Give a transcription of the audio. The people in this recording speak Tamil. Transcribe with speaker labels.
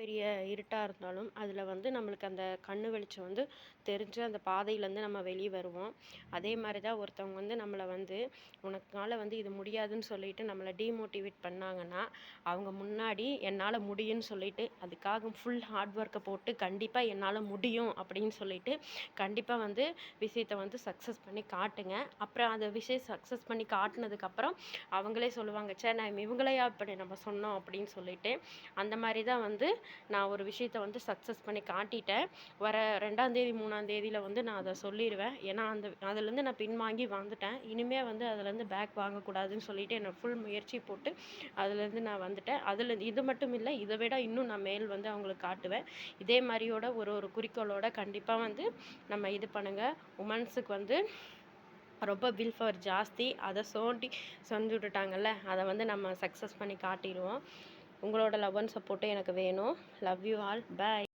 Speaker 1: பெரிய இருட்டாக இருந்தாலும் அதில் வந்து நம்மளுக்கு அந்த கண்ணு வெளிச்சம் வந்து தெரிஞ்சு அந்த பாதையிலேருந்து நம்ம வெளியே வருவோம். அதே மாதிரி தான் ஒருத்தவங்க வந்து நம்மளை வந்து உனக்கால வந்து இது முடியாதுன்னு சொல்லிட்டு நம்மளை டீமோட்டிவேட் பண்ணாங்கன்னா அவங்க முன்னாடி என்னால் முடியும்னு சொல்லிட்டு அதுக்காக ஃபுல் ஹார்ட் ஒர்க்கை போட்டு கண்டிப்பாக என்னால் முடியும் அப்படின்னு சொல்லிட்டு கண்டிப்பாக வந்து விஷயத்தை வந்து சக்ஸஸ் பண்ணி காட்டுங்க. அப்புறம் அந்த விஷயம் சக்ஸஸ் பண்ணி காட்டினதுக்கப்புறம் அவங்களே சொல்லுவாங்க சே நான் இவங்களையா இப்படி நம்ம சொன்னோம் அப்படின்னு சொல்லிட்டு அந்த மாதிரி தான் வந்து நான் ஒரு விஷயத்த வந்து சக்ஸஸ் பண்ணி காட்டிட்டேன். வர ரெண்டாம் தேதி மூணாம் தேதியில் வந்து நான் அதை சொல்லிடுவேன் ஏன்னா அந்த அதுலேருந்து நான் பின்வாங்கி வந்துட்டேன். இனிமேல் வந்து அதுலேருந்து பேக் வாங்கக்கூடாதுன்னு சொல்லிட்டு என்னை ஃபுல் முயற்சி போட்டு அதுலேருந்து நான் வந்துட்டேன். அதில் இது மட்டும் இல்லை இதை விட இன்னும் நான் மேல் வந்து அவங்களுக்கு காட்டுவேன். இதே மாதிரியோட ஒரு ஒரு குறிக்கோளோட கண்டிப்பாக வந்து நம்ம இது பண்ணுங்கள் உமன்ஸுக்கு வந்து ரொம்ப வில் பவர் ஜாஸ்தி. அதை சோண்டி சொந்து விட்டுட்டாங்கல்ல அதை வந்து நம்ம சக்ஸஸ் பண்ணி காட்டிடுவோம். உங்களோட லவ் அண்ட் சப்போர்ட்டும் எனக்கு வேணும். Love you all bye